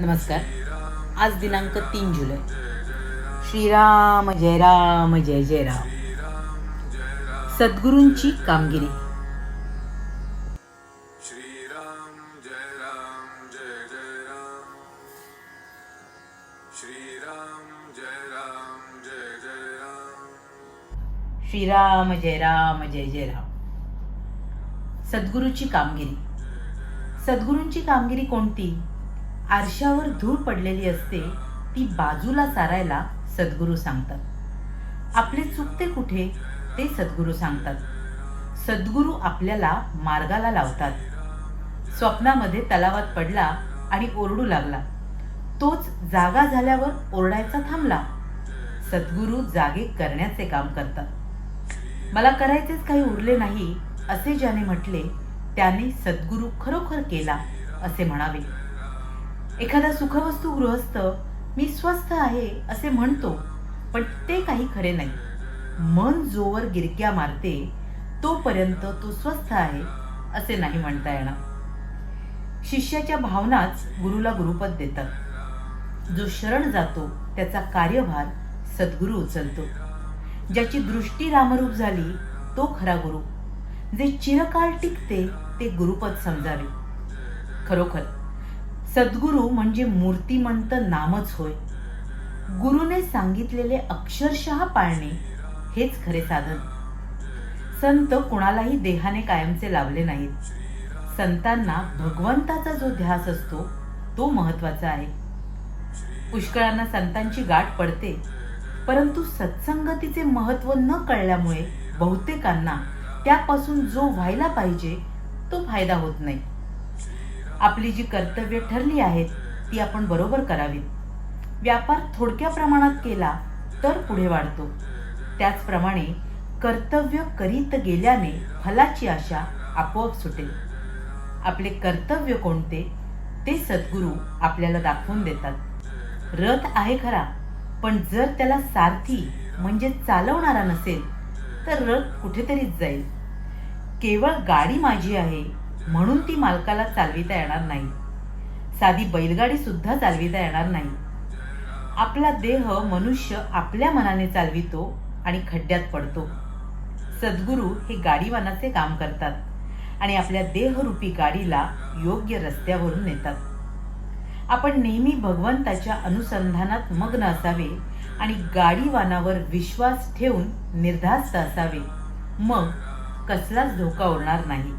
नमस्कार. आज दिनांक तीन जुलै. श्रीराम जय राम जय जय राम. सद्गुरूंची कामगिरी. श्रीराम जय राम जय जय राम. सद्गुरूची कामगिरी. सद्गुरूंची कामगिरी कोणती? आरशावर धूळ पडलेली असते ती बाजूला सारायला सद्गुरू सांगतात. आपले चुकते कुठे ते सद्गुरू सांगतात. सद्गुरू आपल्याला मार्गाला लावतात. स्वप्नामध्ये तलावात पडला आणि ओरडू लागला. तोच जागा झाल्यावर ओरडायचा थांबला. सद्गुरू जागे करण्याचे काम करतात. मला करायचेच काही उरले नाही असे ज्याने म्हटले त्याने सद्गुरू खरोखर केला असे म्हणावे. एखादा सुखवस्तू गृहस्थ मी स्वस्थ आहे असे म्हणतो पण ते काही खरे नाही. मन जोवर गिरक्या मारते तोपर्यंत तो स्वस्थ आहे असे नाही म्हणता येणार. शिष्याच्या भावनाच गुरुला गुरुपद देतात. जो शरण जातो त्याचा कार्यभार सद्गुरू उचलतो. ज्याची दृष्टी रामरूप झाली तो खरा गुरु. जे चिरकाळ टिकते ते गुरुपद समजावे. खरोखर सद्गुरू म्हणजे मूर्तिमंत नामच होय. गुरुने सांगितलेले अक्षरशः पाळणे हेच खरे साधन. संत कुणालाही देहाने कायमचे लाभले नाहीत. संतांना भगवंताचा जो ध्यास असतो तो महत्त्वाचा आहे. पुष्कळांना संतांची गाठ पडते परंतु सत्संगतीचे महत्त्व न कळल्यामुळे बहुतेकांना त्यापासून जो व्हायला पाहिजे तो फायदा होत नाही. आपली जी कर्तव्य ठरली आहेत ती आपण बरोबर करावीत. व्यापार थोडक्या प्रमाणात केला तर पुढे वाढतो. त्याचप्रमाणे कर्तव्य करीत गेल्याने फलाची आशा आपोआप सुटेल. आपले कर्तव्य कोणते ते सद्गुरू आपल्याला दाखवून देतात. रथ आहे खरा पण जर त्याला सारथी म्हणजे चालवणारा नसेल तर रथ कुठेतरीच जाईल. केवळ गाडी माझी आहे म्हणून ती मालकाला चालविता येणार नाही. साधी बैलगाडी सुद्धा चालविता येणार नाही. आपला देह मनुष्य आपल्या मनाने चालवितो आणि खड्ड्यात पडतो. सद्गुरू हे गाडीवानाचे काम करतात आणि आपल्या देहरूपी गाडीला योग्य रस्त्यावरून नेतात. आपण नेहमी भगवंताच्या अनुसंधानात मग्न असावे आणि गाडीवानावर विश्वास ठेवून निर्धास्त असावे. मग कसलाच धोका उरणार नाही.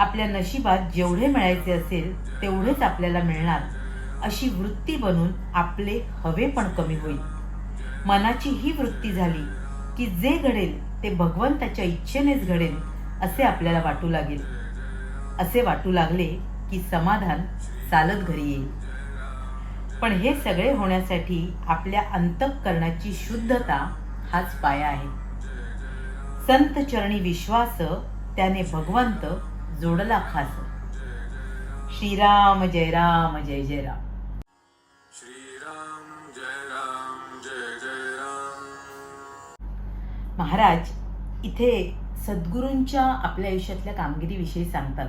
आपल्या नशिबात जेवढे मिळायचे असेल तेवढेच आपल्याला मिळणार. अशी वृत्ती बनून आपले हवे पण कमी होईल. मनाची ही वृत्ती झाली की जे घडेल ते भगवंताच्या इच्छेनेच घडेल असे आपल्याला वाटू लागेल. असे वाटू लागले की समाधान चालत घरी येईल. पण हे सगळे होण्यासाठी आपल्या अंतःकरणाची शुद्धता हाच पाया आहे. संत चरणी विश्वास त्याने भगवंत जोडला खास. श्रीराम जय राम जय जय राम. श्रीराम जय राम जय जय राम. महाराज इथे सद्गुरूंच्या आपल्या आयुष्यातल्या कामगिरीविषयी सांगतात.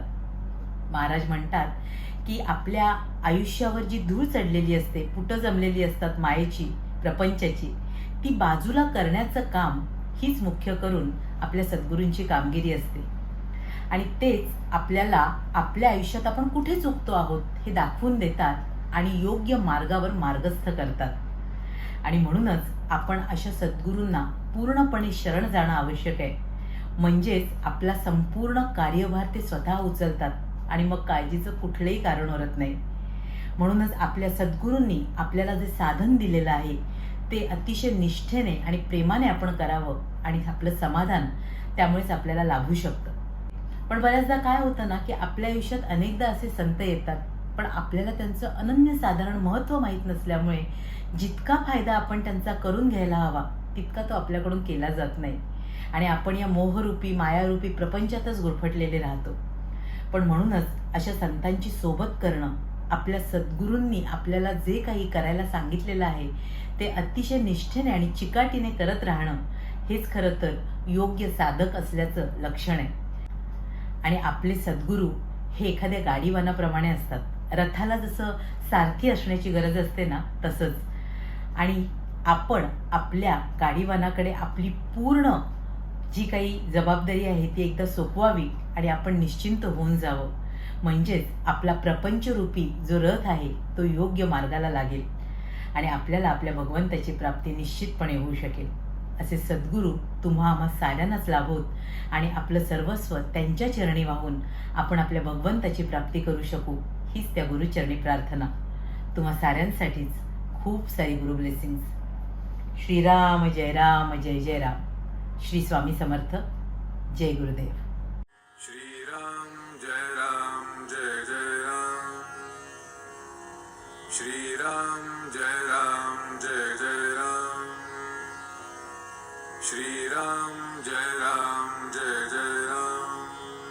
महाराज म्हणतात की आपल्या आयुष्यावर जी धूळ चढलेली असते पुटं जमलेली असतात मायेची प्रपंचाची ती बाजूला करण्याचं काम हीच मुख्य करून आपल्या सद्गुरूंची कामगिरी असते. आणि तेच आपल्याला आपल्या आयुष्यात आपण कुठे चुकतो आहोत हे दाखवून देतात आणि योग्य मार्गावर मार्गस्थ करतात. आणि म्हणूनच आपण अशा सद्गुरूंना पूर्णपणे शरण जाणं आवश्यक आहे. म्हणजेच आपला संपूर्ण कार्यभार ते स्वतः उचलतात आणि मग काळजीचं कुठलंही कारण उरत नाही. म्हणूनच आपल्या सद्गुरूंनी आपल्याला जे साधन दिलेलं आहे ते अतिशय निष्ठेने आणि प्रेमाने आपण करावं आणि आपलं समाधान त्यामुळेच आपल्याला लाभू शकतं. पण बऱ्याचदा काय होतं ना की आपल्या आयुष्यात अनेकदा असे संत येतात पण आपल्याला त्यांचं अनन्यसाधारण महत्त्व माहीत नसल्यामुळे जितका फायदा आपण त्यांचा करून घ्यायला हवा तितका तो आपल्याकडून केला जात नाही. आणि आपण या मोहरूपी मायारूपी प्रपंचातच गुरफटलेले राहतो. पण म्हणूनच अशा संतांची सोबत करणं आपल्या सद्गुरूंनी आपल्याला जे काही करायला सांगितलेलं आहे ते अतिशय निष्ठेने आणि चिकाटीने करत राहणं हेच खरं तर योग्य साधक असल्याचं लक्षण आहे. आणि आपले सद्गुरू हे एखाद्या गाडीवानाप्रमाणे असतात. रथाला जसं सारखी असण्याची गरज असते ना तसंच. आणि आपण आपल्या गाडीवानाकडे आपली पूर्ण जी काही जबाबदारी आहे ती एकदा सोपवावी आणि आपण निश्चिंत होऊन जावं. म्हणजेच आपला प्रपंचरूपी जो रथ आहे तो योग्य मार्गाला लागेल. आणि आपल्याला आपल्या भगवंताची प्राप्ती निश्चितपणे होऊ शकेल. असे सद्गुरू तुम्हा आम्हा साऱ्यांनाच लाभोत. आणि आपलं सर्वस्व त्यांच्या चरणी वाहून आपण आपल्या भगवंताची प्राप्ती करू शकू हीच त्या गुरुचरणी प्रार्थना. तुम्हा साऱ्यांसाठीच खूप सारी गुरु ब्लेसिंग्स. श्रीराम जय राम जय जय राम. श्री स्वामी समर्थ. जय गुरुदेव. श्रीराम जय राम जय जय राम. श्रीराम जय राम. श्रीराम